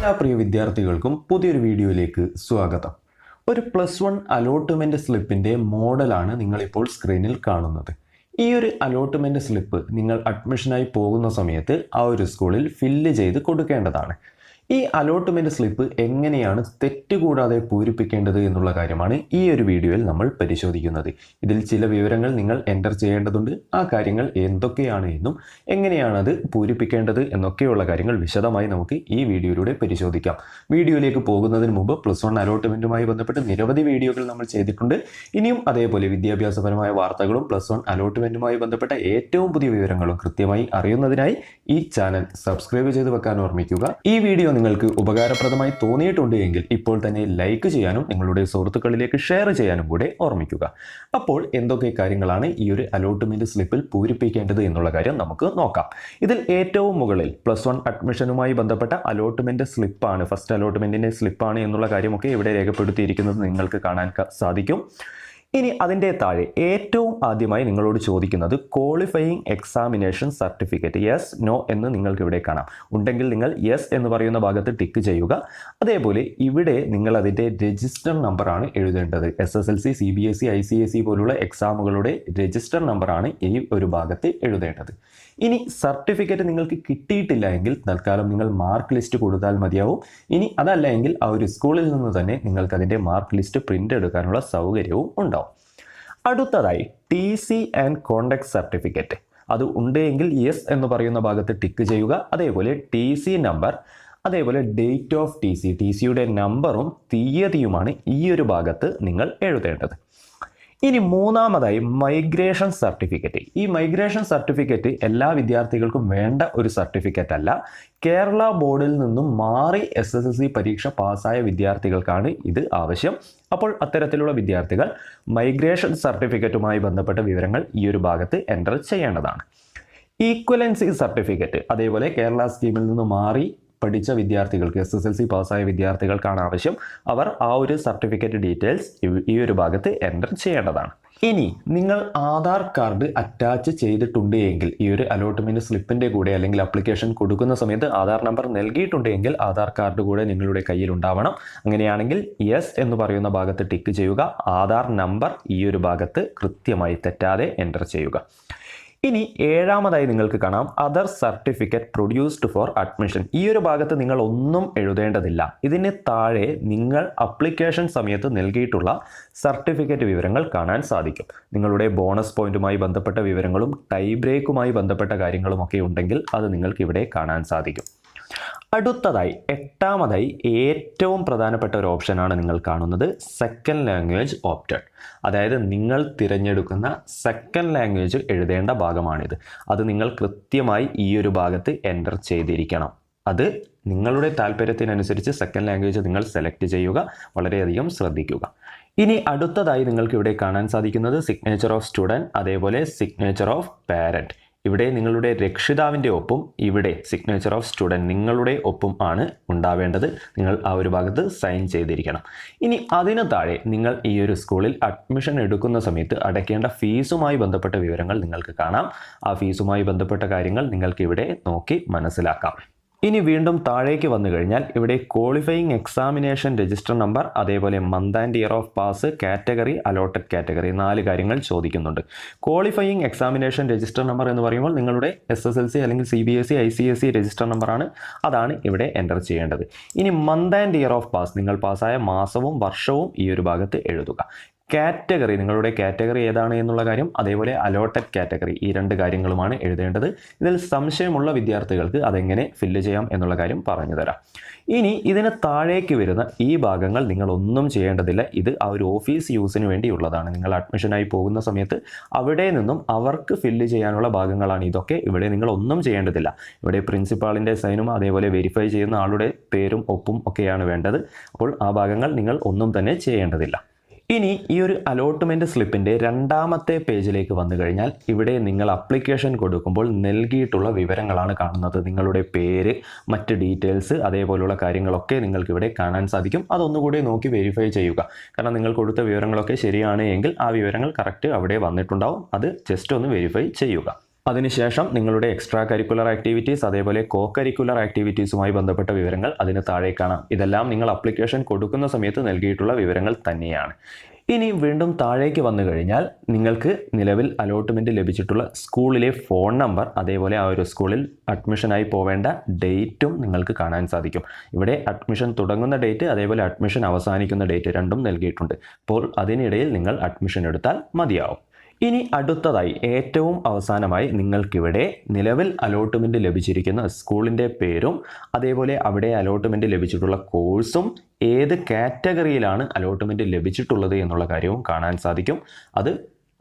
എല്ലാ പ്രിയ വിദ്യാർത്ഥികൾക്കും പുതിയൊരു വീഡിയോയിലേക്ക് സ്വാഗതം. ഒരു പ്ലസ് വൺ അലോട്ട്മെന്റ് സ്ലിപ്പിന്റെ മോഡലാണ് നിങ്ങളിപ്പോൾ സ്ക്രീനിൽ കാണുന്നത്. ഈ ഒരു അലോട്ട്മെന്റ് സ്ലിപ്പ് നിങ്ങൾ അഡ്മിഷനായി പോകുന്ന സമയത്ത് ആ ഒരു സ്കൂളിൽ ഫില്ല് ചെയ്ത് കൊടുക്കേണ്ടതാണ്. ഈ അലോട്ട്മെന്റ് സ്ലിപ്പ് എങ്ങനെയാണ് തെറ്റുകൂടാതെ പൂരിപ്പിക്കേണ്ടത് എന്നുള്ള കാര്യമാണ് ഈ ഒരു വീഡിയോയിൽ നമ്മൾ പരിശോധിക്കുന്നത്. ഇതിൽ ചില വിവരങ്ങൾ നിങ്ങൾ എന്റർ ചെയ്യേണ്ടതുണ്ട്. ആ കാര്യങ്ങൾ എന്തൊക്കെയാണ് എന്നും എങ്ങനെയാണ് അത് പൂരിപ്പിക്കേണ്ടത് എന്നൊക്കെയുള്ള കാര്യങ്ങൾ വിശദമായി നമുക്ക് ഈ വീഡിയോയിലൂടെ പരിശോധിക്കാം. വീഡിയോയിലേക്ക് പോകുന്നതിന് മുമ്പ് പ്ലസ് വൺ അലോട്ട്മെന്റുമായി ബന്ധപ്പെട്ട് നിരവധി വീഡിയോകൾ നമ്മൾ ചെയ്തിട്ടുണ്ട്. ഇനിയും അതേപോലെ വിദ്യാഭ്യാസപരമായ വാർത്തകളും പ്ലസ് വൺ അലോട്ട്മെന്റുമായി ബന്ധപ്പെട്ട ഏറ്റവും പുതിയ വിവരങ്ങളും കൃത്യമായി അറിയുന്നതിനായി ഈ ചാനൽ സബ്സ്ക്രൈബ് ചെയ്ത് വെക്കാൻ ഓർമ്മിക്കുക. ഈ വീഡിയോ നിങ്ങൾക്ക് ഉപകാരപ്രദമായി തോന്നിയിട്ടുണ്ട് എങ്കിൽ ഇപ്പോൾ തന്നെ ലൈക്ക് ചെയ്യാനും നിങ്ങളുടെ സുഹൃത്തുക്കളിലേക്ക് ഷെയർ ചെയ്യാനും കൂടെ ഓർമ്മിക്കുക. അപ്പോൾ എന്തൊക്കെ കാര്യങ്ങളാണ് ഈ ഒരു അലോട്ട്മെന്റ് സ്ലിപ്പിൽ പൂരിപ്പിക്കേണ്ടത് എന്നുള്ള കാര്യം നമുക്ക് നോക്കാം. ഇതിൽ ഏറ്റവും മുകളിൽ പ്ലസ് വൺ അഡ്മിഷനുമായി ബന്ധപ്പെട്ട അലോട്ട്മെന്റ് സ്ലിപ്പാണ് ഫസ്റ്റ് അലോട്ട്മെന്റിന്റെ സ്ലിപ്പാണ് എന്നുള്ള കാര്യമൊക്കെ ഇവിടെ രേഖപ്പെടുത്തിയിരിക്കുന്നത് നിങ്ങൾക്ക് കാണാൻ സാധിക്കും. ഇനി അതിന്റെ താഴെ ഏറ്റവും ആദ്യമായി നിങ്ങളോട് ചോദിക്കുന്നത് qualifying examination certificate yes no എന്ന് നിങ്ങൾക്ക് ഇവിടെ കാണാം. ഉണ്ടെങ്കിൽ നിങ്ങൾ യെസ് എന്ന് പറയുന്ന ഭാഗത്ത് ടിക്ക് ചെയ്യുക. അതേപോലെ ഇവിടെ നിങ്ങൾ അതിന്റെ രജിസ്റ്റർ നമ്പറാണ് എഴുതേണ്ടത്. S S L C C B S C I C S E പോലുള്ള എക്സാമുകളുടെ രജിസ്റ്റർ നമ്പറാണ് ഈ ഒരു ഭാഗത്ത് എഴുതേണ്ടത്. ഇനി സർട്ടിഫിക്കറ്റ് നിങ്ങൾക്ക് കിട്ടിയിട്ടില്ല എങ്കിൽ തൽക്കാലം നിങ്ങൾ മാർക്ക് ലിസ്റ്റ് കൊടുത്താൽ മതിയാവും. ഇനി അതല്ല എങ്കിൽ ആ ഒരു സ്കൂളിൽ നിന്ന് തന്നെ നിങ്ങൾക്ക് അതിന്റെ മാർക്ക് ലിസ്റ്റ് പ്രിന്റ് എടുക്കാനുള്ള സൗകര്യവും ഉണ്ടാവും. അടുത്തതായി T C and contact certificate അത് ഉണ്ട് എങ്കിൽ യെസ് എന്ന് പറയുന്ന ഭാഗത്ത് ടിക്ക് ചെയ്യുക. അതേപോലെ ടി സി നമ്പർ അതേപോലെ date of T C T സിയുടെ നമ്പറും തീയതിയുമാണ് ഈ ഒരു ഭാഗത്ത് നിങ്ങൾ എഴുതേണ്ടത്. ഇനി മൂന്നാമതായി മൈഗ്രേഷൻ സർട്ടിഫിക്കറ്റ് ഈ മൈഗ്രേഷൻ സർട്ടിഫിക്കറ്റ് എല്ലാ വിദ്യാർത്ഥികൾക്കും വേണ്ട ഒരു സർട്ടിഫിക്കറ്റ് അല്ല. കേരള ബോർഡിൽ നിന്നും മാറി എസ് എസ് എൽ സി പരീക്ഷ പാസ്സായ വിദ്യാർത്ഥികൾക്കാണ് ഇത് ആവശ്യം. അപ്പോൾ അത്തരത്തിലുള്ള വിദ്യാർത്ഥികൾ മൈഗ്രേഷൻ സർട്ടിഫിക്കറ്റുമായി ബന്ധപ്പെട്ട വിവരങ്ങൾ ഈ ഒരു ഭാഗത്ത് എന്റർ ചെയ്യേണ്ടതാണ്. ഈക്വലൻസി സർട്ടിഫിക്കറ്റ് അതേപോലെ കേരള സ്കീമിൽ നിന്ന് മാറി പഠിച്ച വിദ്യാർത്ഥികൾക്ക് എസ് എസ് എൽ സി പാസ്സായ വിദ്യാർത്ഥികൾക്കാണ് ആവശ്യം. അവർ ആ ഒരു സർട്ടിഫിക്കറ്റ് ഡീറ്റെയിൽസ് ഈ ഒരു ഭാഗത്ത് എന്റർ ചെയ്യേണ്ടതാണ്. ഇനി നിങ്ങൾ ആധാർ കാർഡ് അറ്റാച്ച് ചെയ്തിട്ടുണ്ട് എങ്കിൽ ഈ ഒരു അലോട്ട്മെന്റ് സ്ലിപ്പിന്റെ കൂടെ അല്ലെങ്കിൽ അപ്ലിക്കേഷൻ കൊടുക്കുന്ന സമയത്ത് ആധാർ നമ്പർ നൽകിയിട്ടുണ്ട് എങ്കിൽ ആധാർ കാർഡ് കൂടെ നിങ്ങളുടെ കയ്യിൽ ഉണ്ടാവണം. അങ്ങനെയാണെങ്കിൽ യെസ് എന്ന് പറയുന്ന ഭാഗത്ത് ടിക്ക് ചെയ്യുക. ആധാർ നമ്പർ ഈ ഒരു ഭാഗത്ത് കൃത്യമായി തെറ്റാതെ എന്റർ ചെയ്യുക. ഇനി ഏഴാമതായി നിങ്ങൾക്ക് കാണാം other certificate produced for admission ഈ ഒരു ഭാഗത്ത് നിങ്ങൾ ഒന്നും എഴുതേണ്ടതില്ല. ഇതിന് താഴെ നിങ്ങൾ അപ്ലിക്കേഷൻ സമയത്ത് നൽകിയിട്ടുള്ള സർട്ടിഫിക്കറ്റ് വിവരങ്ങൾ കാണാൻ സാധിക്കും. നിങ്ങളുടെ ബോണസ് പോയിന്റുമായി ബന്ധപ്പെട്ട വിവരങ്ങളും ടൈ ബ്രേക്കുമായി ബന്ധപ്പെട്ട കാര്യങ്ങളും ഒക്കെ ഉണ്ടെങ്കിൽ അത് നിങ്ങൾക്ക് ഇവിടെ കാണാൻ സാധിക്കും. അടുത്തതായി എട്ടാമതായി ഏറ്റവും പ്രധാനപ്പെട്ട ഒരു ഓപ്ഷനാണ് നിങ്ങൾ കാണുന്നത് സെക്കൻഡ് ലാംഗ്വേജ് ഓപ്റ്റഡ് അതായത് നിങ്ങൾ തിരഞ്ഞെടുക്കുന്ന സെക്കൻഡ് ലാംഗ്വേജ് എഴുതേണ്ട ഭാഗമാണിത്. അത് നിങ്ങൾ കൃത്യമായി ഈ ഒരു ഭാഗത്ത് എന്റർ ചെയ്തിരിക്കണം. അത് നിങ്ങളുടെ താല്പര്യത്തിനനുസരിച്ച് സെക്കൻഡ് ലാംഗ്വേജ് നിങ്ങൾ സെലക്ട് ചെയ്യുക വളരെയധികം ശ്രദ്ധിക്കുക. ഇനി അടുത്തതായി നിങ്ങൾക്ക് ഇവിടെ കാണാൻ സാധിക്കുന്നത് സിഗ്നേച്ചർ ഓഫ് സ്റ്റുഡന്റ് അതേപോലെ സിഗ്നേച്ചർ ഓഫ് പാരന്റ് ഇവിടെ നിങ്ങളുടെ രക്ഷിതാവിന്റെ ഒപ്പും ഇവിടെ സിഗ്നേച്ചർ ഓഫ് സ്റ്റുഡന്റ് നിങ്ങളുടെ ഒപ്പും ആണ് ഉണ്ടാവേണ്ടത്. നിങ്ങൾ ആ ഒരു ഭാഗത്ത് സൈൻ ചെയ്തിരിക്കണം. ഇനി അതിന് താഴെ നിങ്ങൾ ഈ ഒരു സ്കൂളിൽ അഡ്മിഷൻ എടുക്കുന്ന സമയത്ത് അടയ്ക്കേണ്ട ഫീസുമായി ബന്ധപ്പെട്ട വിവരങ്ങൾ നിങ്ങൾക്ക് കാണാം. ആ ഫീസുമായി ബന്ധപ്പെട്ട കാര്യങ്ങൾ നിങ്ങൾക്ക് ഇവിടെ നോക്കി മനസ്സിലാക്കാം. ഇനി വീണ്ടും താഴേക്ക് വന്നു കഴിഞ്ഞാൽ ഇവിടെ ക്വാളിഫയിങ് എക്സാമിനേഷൻ രജിസ്റ്റർ നമ്പർ അതേപോലെ month and year of pass category allotted category നാല് കാര്യങ്ങൾ ചോദിക്കുന്നുണ്ട്. ക്വാളിഫയിങ് എക്സാമിനേഷൻ രജിസ്റ്റർ നമ്പർ എന്ന് പറയുമ്പോൾ നിങ്ങളുടെ എസ് എസ് എൽ സി അല്ലെങ്കിൽ C B S C I C S C register നമ്പറാണ് അതാണ് ഇവിടെ എന്റർ ചെയ്യേണ്ടത്. ഇനി month and year of pass നിങ്ങൾ പാസ്സായ മാസവും വർഷവും ഈ ഒരു ഭാഗത്ത് എഴുതുക. കാറ്റഗറി നിങ്ങളുടെ കാറ്റഗറി ഏതാണ് എന്നുള്ള കാര്യം അതേപോലെ അലോട്ടഡ് കാറ്റഗറി ഈ രണ്ട് കാര്യങ്ങളുമാണ് എഴുതേണ്ടത്. ഇതിൽ സംശയമുള്ള വിദ്യാർത്ഥികൾക്ക് അതെങ്ങനെ ഫില്ല് ചെയ്യാം എന്നുള്ള കാര്യം പറഞ്ഞു തരാം. ഇനി ഇതിന് താഴേക്ക് വരുന്ന ഈ ഭാഗങ്ങൾ നിങ്ങൾ ഒന്നും ചെയ്യേണ്ടതില്ല. ഇത് ആ ഒരു ഓഫീസ് യൂസിന് വേണ്ടിയുള്ളതാണ് നിങ്ങൾ അഡ്മിഷനായി പോകുന്ന സമയത്ത് അവിടെ നിന്നും അവർക്ക് ഫില്ല് ചെയ്യാനുള്ള ഭാഗങ്ങളാണ് ഇതൊക്കെ. ഇവിടെ നിങ്ങൾ ഒന്നും ചെയ്യേണ്ടതില്ല. ഇവിടെ പ്രിൻസിപ്പാളിന്റെ സൈനും അതേപോലെ വെരിഫൈ ചെയ്യുന്ന ആളുടെ പേരും ഒപ്പും ഒക്കെയാണ് വേണ്ടത്. അപ്പോൾ ആ ഭാഗങ്ങൾ നിങ്ങൾ ഒന്നും തന്നെ ചെയ്യേണ്ടതില്ല. ഇനി ഈ ഒരു അലോട്ട്മെന്റ് സ്ലിപ്പിന്റെ രണ്ടാമത്തെ പേജിലേക്ക് വന്നു കഴിഞ്ഞാൽ ഇവിടെ നിങ്ങൾ അപ്ലിക്കേഷൻ കൊടുക്കുമ്പോൾ നൽകിയിട്ടുള്ള വിവരങ്ങളാണ് കാണുന്നത്. നിങ്ങളുടെ പേര് മറ്റ് ഡീറ്റെയിൽസ് അതേപോലുള്ള കാര്യങ്ങളൊക്കെ നിങ്ങൾക്ക് ഇവിടെ കാണാൻ സാധിക്കും. അതൊന്നുകൂടി നോക്കി വെരിഫൈ ചെയ്യുക. കാരണം നിങ്ങൾ കൊടുത്ത വിവരങ്ങളൊക്കെ ശരിയാണ് ആ വിവരങ്ങൾ കറക്റ്റ് അവിടെ വന്നിട്ടുണ്ടാവും. അത് ജസ്റ്റ് ഒന്ന് വെരിഫൈ ചെയ്യുക. അതിനുശേഷം നിങ്ങളുടെ എക്സ്ട്രാ കരിക്കുലർ ആക്ടിവിറ്റീസ് അതേപോലെ കോ കരിക്കുലർ ആക്ടിവിറ്റീസുമായി ബന്ധപ്പെട്ട വിവരങ്ങൾ അതിന് താഴെ കാണാം. ഇതെല്ലാം നിങ്ങൾ അപ്ലിക്കേഷൻ കൊടുക്കുന്ന സമയത്ത് നൽകിയിട്ടുള്ള വിവരങ്ങൾ തന്നെയാണ്. ഇനി വീണ്ടും താഴേക്ക് വന്നു കഴിഞ്ഞാൽ നിങ്ങൾക്ക് നിലവിൽ അലോട്ട്മെന്റ് ലഭിച്ചിട്ടുള്ള സ്കൂളിലെ ഫോൺ നമ്പർ അതേപോലെ ആ ഒരു സ്കൂളിൽ അഡ്മിഷനായി പോവേണ്ട ഡേറ്റും നിങ്ങൾക്ക് കാണാൻ സാധിക്കും. ഇവിടെ അഡ്മിഷൻ തുടങ്ങുന്ന ഡേറ്റ് അതേപോലെ അഡ്മിഷൻ അവസാനിക്കുന്ന ഡേറ്റ് രണ്ടും നൽകിയിട്ടുണ്ട്. അപ്പോൾ അതിനിടയിൽ നിങ്ങൾ അഡ്മിഷൻ എടുത്താൽ മതിയാവും. ഇനി അടുത്തതായി ഏറ്റവും അവസാനമായി നിങ്ങൾക്കിവിടെ നിലവിൽ അലോട്ട്മെന്റ് ലഭിച്ചിരിക്കുന്ന സ്കൂളിന്റെ പേരും അതേപോലെ അവിടെ അലോട്ട്മെന്റ് ലഭിച്ചിട്ടുള്ള കോഴ്സും ഏത് കാറ്റഗറിയിലാണ് അലോട്ട്മെന്റ് ലഭിച്ചിട്ടുള്ളത് എന്നുള്ള കാര്യവും കാണാൻ സാധിക്കും. അത്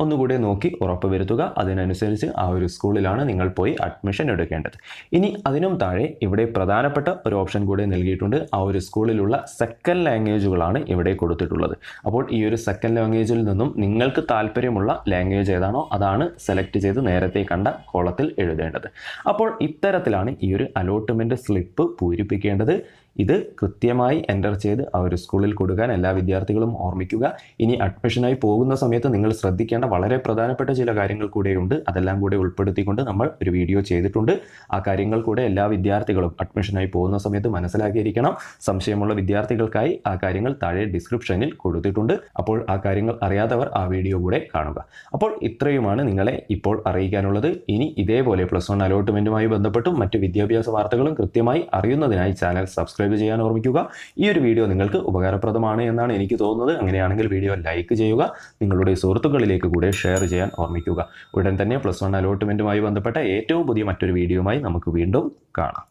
ഒന്നുകൂടി നോക്കി ഉറപ്പ് വരുത്തുക അതിനനുസരിച്ച് ആ ഒരു സ്കൂളിലാണ് നിങ്ങൾ പോയി അഡ്മിഷൻ എടുക്കേണ്ടത്. ഇനി അതിനും താഴെ ഇവിടെ പ്രധാനപ്പെട്ട ഒരു ഓപ്ഷൻ കൂടെ നൽകിയിട്ടുണ്ട്. ആ ഒരു സ്കൂളിലുള്ള സെക്കൻഡ് ലാംഗ്വേജുകളാണ് ഇവിടെ കൊടുത്തിട്ടുള്ളത്. അപ്പോൾ ഈ ഒരു സെക്കൻഡ് ലാംഗ്വേജിൽ നിന്നും നിങ്ങൾക്ക് താല്പര്യമുള്ള ലാംഗ്വേജ് ഏതാണോ അതാണ് സെലക്ട് ചെയ്ത് നേരത്തെ കണ്ട കോളത്തിൽ എഴുതേണ്ടത്. അപ്പോൾ ഇത്തരത്തിലാണ് ഈ ഒരു അലോട്ട്മെന്റ് സ്ലിപ്പ് പൂരിപ്പിക്കേണ്ടത്. ഇത് കൃത്യമായി എന്റർ ചെയ്ത് ആ ഒരു സ്കൂളിൽ കൊടുക്കാൻ എല്ലാ വിദ്യാർത്ഥികളും ഓർമ്മിക്കുക. ഇനി അഡ്മിഷനായി പോകുന്ന സമയത്ത് നിങ്ങൾ ശ്രദ്ധിക്കേണ്ട വളരെ പ്രധാനപ്പെട്ട ചില കാര്യങ്ങൾ കൂടെയുണ്ട്. അതെല്ലാം കൂടെ ഉൾപ്പെടുത്തിക്കൊണ്ട് നമ്മൾ ഒരു വീഡിയോ ചെയ്തിട്ടുണ്ട്. ആ കാര്യങ്ങൾ കൂടെ എല്ലാ വിദ്യാർത്ഥികളും അഡ്മിഷനായി പോകുന്ന സമയത്ത് മനസ്സിലാക്കിയിരിക്കണം. സംശയമുള്ള വിദ്യാർത്ഥികൾക്കായി ആ കാര്യങ്ങൾ താഴെ ഡിസ്ക്രിപ്ഷനിൽ കൊടുത്തിട്ടുണ്ട്. അപ്പോൾ ആ കാര്യങ്ങൾ അറിയാത്തവർ ആ വീഡിയോ കൂടെ കാണുക. അപ്പോൾ ഇത്രയുമാണ് നിങ്ങളെ ഇപ്പോൾ അറിയിക്കാനുള്ളത്. ഇനി ഇതേപോലെ പ്ലസ് വൺ അലോട്ട്മെന്റുമായി ബന്ധപ്പെട്ടും മറ്റ് വിദ്യാഭ്യാസ വാർത്തകളും കൃത്യമായി അറിയുന്നതിനായി ചാനൽ സബ്സ്ക്രൈബ് ചെയ്യാൻ ഓർമ്മിക്കുക. ഈ ഒരു വീഡിയോ നിങ്ങൾക്ക് ഉപകാരപ്രദമാണ് എന്നാണ് എനിക്ക് തോന്നുന്നത്. അങ്ങനെയാണെങ്കിൽ വീഡിയോ ലൈക്ക് ചെയ്യുക. നിങ്ങളുടെ സുഹൃത്തുക്കളിലേക്ക് കൂടെ ഷെയർ ചെയ്യാൻ ഓർമ്മിക്കുക. ഉടൻ തന്നെ പ്ലസ് വൺ അലോട്ട്മെന്റുമായി ബന്ധപ്പെട്ട ഏറ്റവും പുതിയ മറ്റൊരു വീഡിയോയുമായി നമുക്ക് വീണ്ടും കാണാം.